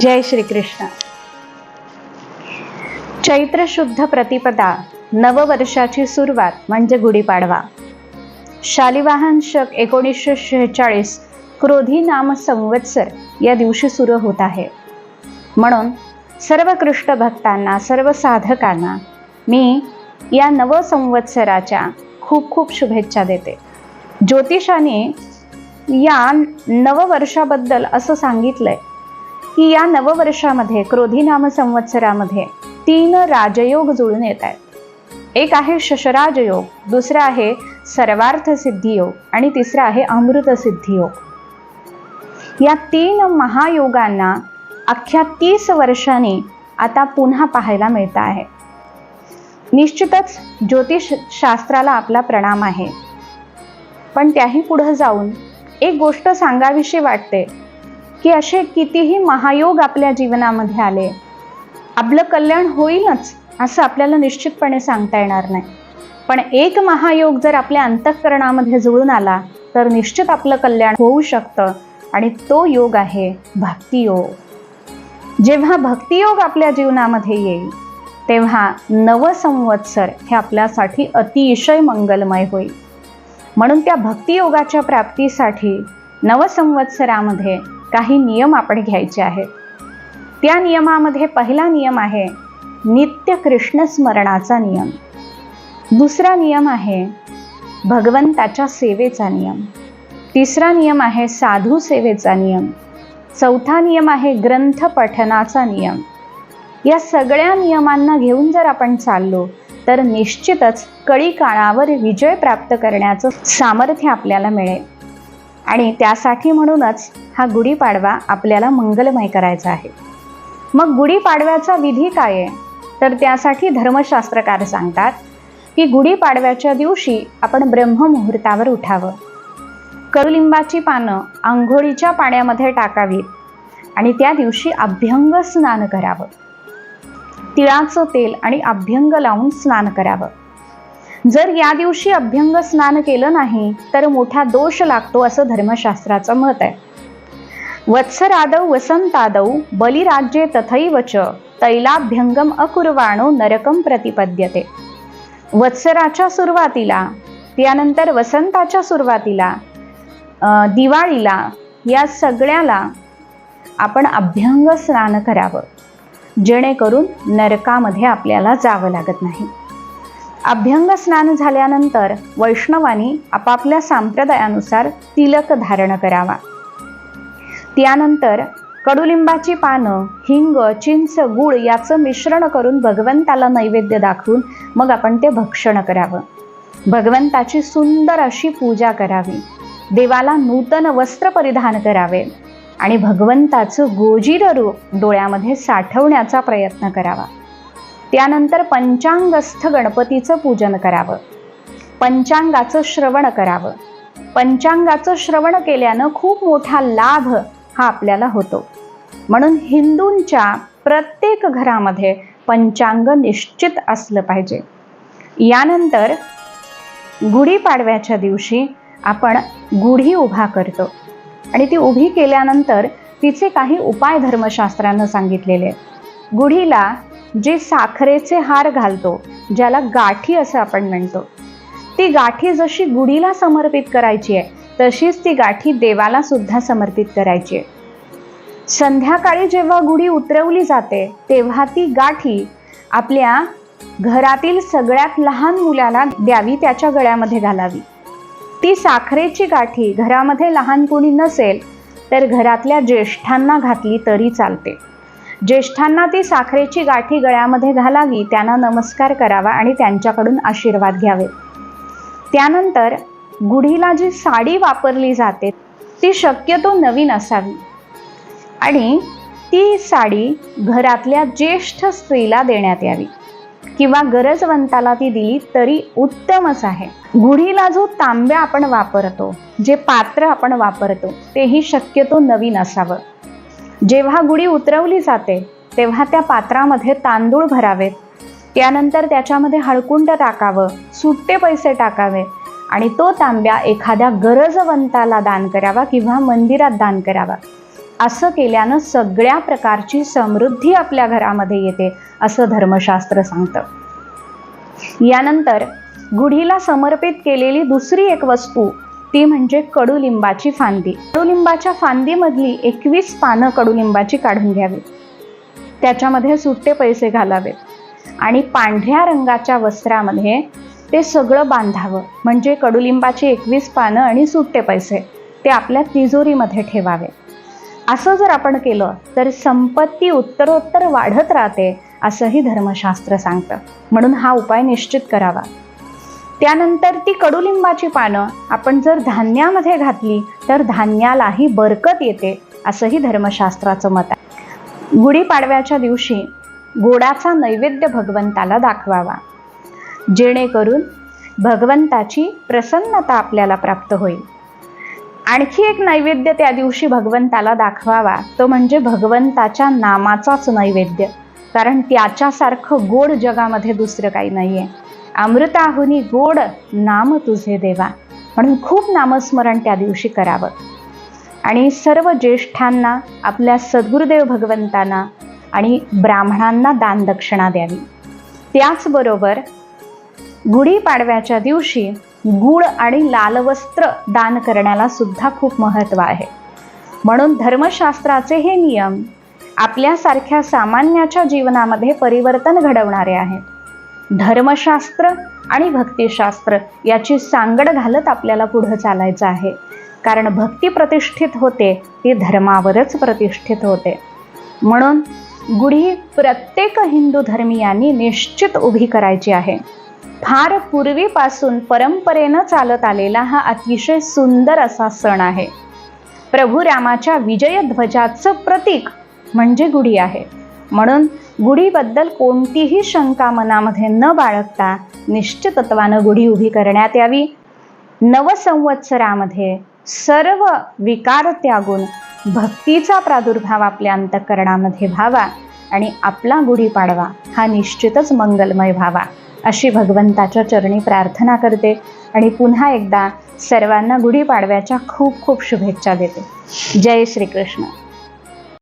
जय श्रीकृष्ण. चैत्र शुद्ध प्रतिपदा नववर्षाची सुरुवात म्हणजे गुढीपाडवा. शालिवाहन शक एकोणीसशे शेहेचाळीस क्रोधी नाम संवत्सर या दिवशी सुरू होत आहे. म्हणून सर्व कृष्ण भक्तांना सर्व साधकांना मी या नवसंवत्सराच्या खूप खूप शुभेच्छा देते. ज्योतिषाने या नववर्षाबद्दल असं सांगितलंय की या नववर्षामध्ये क्रोधी नाम संवत्सरामध्ये तीन राजयोग जुळून येत आहेत. एक आहे शशराज योग दुसरा आहे सर्वार्थ सिद्धी योग आणि तिसरा आहे अमृत सिद्धी योग या तीन महायोगांना अख्ख्या तीस वर्षांनी आता पुन्हा पाहायला मिळत आहे. निश्चितच ज्योतिष शास्त्राला आपला प्रणाम आहे. पण त्याही पुढं जाऊन एक गोष्ट सांगावीशी वाटते की असे कितीही महायोग आपल्या जीवनामध्ये आले आपलं कल्याण होईलच असं आपल्याला निश्चितपणे सांगता येणार नाही. पण एक महायोग जर आपल्या अंतःकरणामध्ये जुळून आला तर निश्चित आपलं कल्याण होऊ शकतं आणि तो योग आहे भक्तियोग. जेव्हा भक्तियोग आपल्या जीवनामध्ये येईल तेव्हा नवसंवत्सर हे आपल्यासाठी अतिशय मंगलमय होईल. म्हणून त्या भक्तियोगाच्या प्राप्तीसाठी नवसंवत्सरामध्ये काही नियम आपण घ्यायचे आहेत. त्या नियमामध्ये पहिला नियम आहे नित्य कृष्ण स्मरणाचा नियम. दुसरा नियम आहे भगवंताच्या सेवेचा नियम. तिसरा नियम आहे साधू सेवेचा नियम. चौथा नियम आहे ग्रंथ पठनाचा नियम. या सगळ्या नियमांना घेऊन जर आपण चाललो तर निश्चितच कळी काळावर विजय प्राप्त करण्याचं सामर्थ्य आपल्याला मिळेल. आणि त्यासाठी म्हणूनच हा गुढीपाडवा आपल्याला मंगलमय करायचा आहे. मग गुढीपाडव्याचा विधी काय आहे? तर त्यासाठी धर्मशास्त्रकार सांगतात की गुढीपाडव्याच्या दिवशी आपण ब्रह्ममुहूर्तावर उठावं. कडुलिंबाची पानं आंघोळीच्या पाण्यामध्ये टाकावीत आणि त्या दिवशी अभ्यंग स्नान करावं. तिळाचं तेल आणि अभ्यंग लावून स्नान करावं. जर या दिवशी अभ्यंग स्नान केलं नाही तर मोठा दोष लागतो असं धर्मशास्त्राचं मत आहे. वत्सरादौ वसंतादौ बलिराज्ये तथैवच तैलाभ्यंगम अकुर्वाणो नरकम प्रतिपद्यते. वत्सराच्या सुरुवातीला त्यानंतर वसंताच्या सुरुवातीला दिवाळीला या सगळ्याला आपण अभ्यंग स्नान करावं. जेणेकरून नरकामध्ये आपल्याला जावं लागत नाही. अभ्यंग स्नान झाल्यानंतर वैष्णवानी आपापल्या संप्रदायानुसार तिलक धारण करावा. त्यानंतर कडुलिंबाची पानं हिंग चिंच गुळ याचं मिश्रण करून भगवंताला नैवेद्य दाखवून मग आपण ते भक्षण करावं. भगवंताची सुंदर अशी पूजा करावी. देवाला नूतन वस्त्र परिधान करावे आणि भगवंताचं गोजीर रूप डोळ्यामध्ये साठवण्याचा प्रयत्न करावा. त्यानंतर पंचांगस्थ गणपतीचं पूजन करावं. पंचांगाचं श्रवण करावं. पंचांगाचं श्रवण केल्यानं खूप मोठा लाभ हा आपल्याला होतो. म्हणून हिंदूंच्या प्रत्येक घरामध्ये पंचांग निश्चित असलं पाहिजे. यानंतर गुढीपाडव्याच्या दिवशी आपण गुढी उभा करतो. आणि ती उभी केल्यानंतर तिचे काही उपाय धर्मशास्त्रानं सांगितलेले आहेत. गुढीला जे साखरेचे हार घालतो ज्याला गाठी असं आपण म्हणतो. ती गाठी जशी गुढीला समर्पित करायची आहे तशीच ती गाठी देवाला सुद्धा समर्पित करायची आहे. संध्याकाळी जेव्हा गुढी उतरवली जाते तेव्हा ती गाठी आपल्या घरातील सगळ्यात लहान मुलाला द्यावी त्याच्या गळ्यामध्ये घालावी. ती साखरेची गाठी घरामध्ये लहान कोणी नसेल तर घरातल्या ज्येष्ठांना घातली तरी चालते. ज्येष्ठांना ती साखरेची गाठी गळ्यामध्ये घालावी त्यांना नमस्कार करावा आणि त्यांच्याकडून आशीर्वाद घ्यावे. त्यानंतर गुढीला जी साडी वापरली जाते ती शक्यतो नवीन असावी. आणि ती साडी घरातल्या ज्येष्ठ स्त्रीला देण्यात यावी. किंवा गरजवंताला ती दिली तरी उत्तमच आहे. गुढीला जो तांब्या आपण वापरतो जे पात्र आपण वापरतो तेही शक्यतो नवीन असावं. जेव्हा गुढी उतरवली जाते तेव्हा त्या पात्रामध्ये तांदूळ भरावेत. त्यानंतर त्याच्यामध्ये हळकुंड टाकावं सुट्टे पैसे टाकावे आणि तो तांब्या एखाद्या गरजवंताला दान करावा किंवा मंदिरात दान करावा. असं केल्यानं सगळ्या प्रकारची समृद्धी आपल्या घरामध्ये येते असं धर्मशास्त्र सांगतं. यानंतर गुढीला समर्पित केलेली दुसरी एक वस्तू ती म्हणजे कडुलिंबाची फांदी. कडुलिंबाच्या फांदीमधली एकवीस पानं कडुलिंबाची काढून घ्यावी त्याच्यामध्ये सुट्टे पैसे घालावेत. आणि पांढऱ्या रंगाच्या वस्त्रामध्ये ते सगळं बांधावं. म्हणजे कडुलिंबाची एकवीस पानं आणि सुट्टे पैसे ते आपल्या तिजोरीमध्ये ठेवावे असं जर आपण केलं तर संपत्ती उत्तरोत्तर वाढत राहते असंही धर्मशास्त्र सांगतं. म्हणून हा उपाय निश्चित करावा. त्यानंतर ती कडुलिंबाची पानं आपण जर धान्यामध्ये घातली तर धान्यालाही बरकत येते असंही धर्मशास्त्राचं मत आहे. गुढीपाडव्याच्या दिवशी गोडाचा नैवेद्य भगवंताला दाखवावा. जेणेकरून भगवंताची प्रसन्नता आपल्याला प्राप्त होईल. आणखी एक नैवेद्य त्या दिवशी भगवंताला दाखवावा तो म्हणजे भगवंताच्या नामाचाच नैवेद्य. कारण त्याच्यासारखं गोड जगामध्ये दुसरं काही नाही आहे अमृताहुनी गोड नाम तुझे देवा. म्हणून खूप नामस्मरण त्या दिवशी करावं. आणि सर्व ज्येष्ठांना आपल्या सद्गुरुदेव भगवंतांना आणि ब्राह्मणांना दानदक्षिणा द्यावी. त्याचबरोबर गुढीपाडव्याच्या दिवशी गुळ आणि लाल वस्त्र दान करण्याला सुद्धा खूप महत्त्व आहे. म्हणून धर्मशास्त्राचे हे नियम आपल्यासारख्या सामान्याच्या जीवनामध्ये परिवर्तन घडवणारे आहेत. धर्मशास्त्र आणि भक्तिशास्त्र याची सांगड घालत आपल्याला पुढं चालायचं आहे. कारण भक्ती प्रतिष्ठित होते ती धर्मावरच प्रतिष्ठित होते. म्हणून गुढी प्रत्येक हिंदू धर्मियांनी निश्चित उभी करायची आहे. फार पूर्वीपासून परंपरेनं चालत आलेला हा अतिशय सुंदर असा सण आहे. प्रभू रामाच्या विजयध्वजाचं प्रतीक म्हणजे गुढी आहे. म्हणून गुढीबद्दल कोणतीही शंका मनामध्ये न बाळगता निश्चितत्वानं गुढी उभी करण्यात यावी. नवसंवत्सरामध्ये सर्व विकार त्यागून भक्तीचा प्रादुर्भाव आपल्या अंतकरणामध्ये व्हावा आणि आपला गुढीपाडवा हा निश्चितच मंगलमय व्हावा अशी भगवंताच्या चरणी प्रार्थना करते आणि पुन्हा एकदा सर्वांना गुढीपाडव्याच्या खूप खूप शुभेच्छा देते. जय श्रीकृष्ण.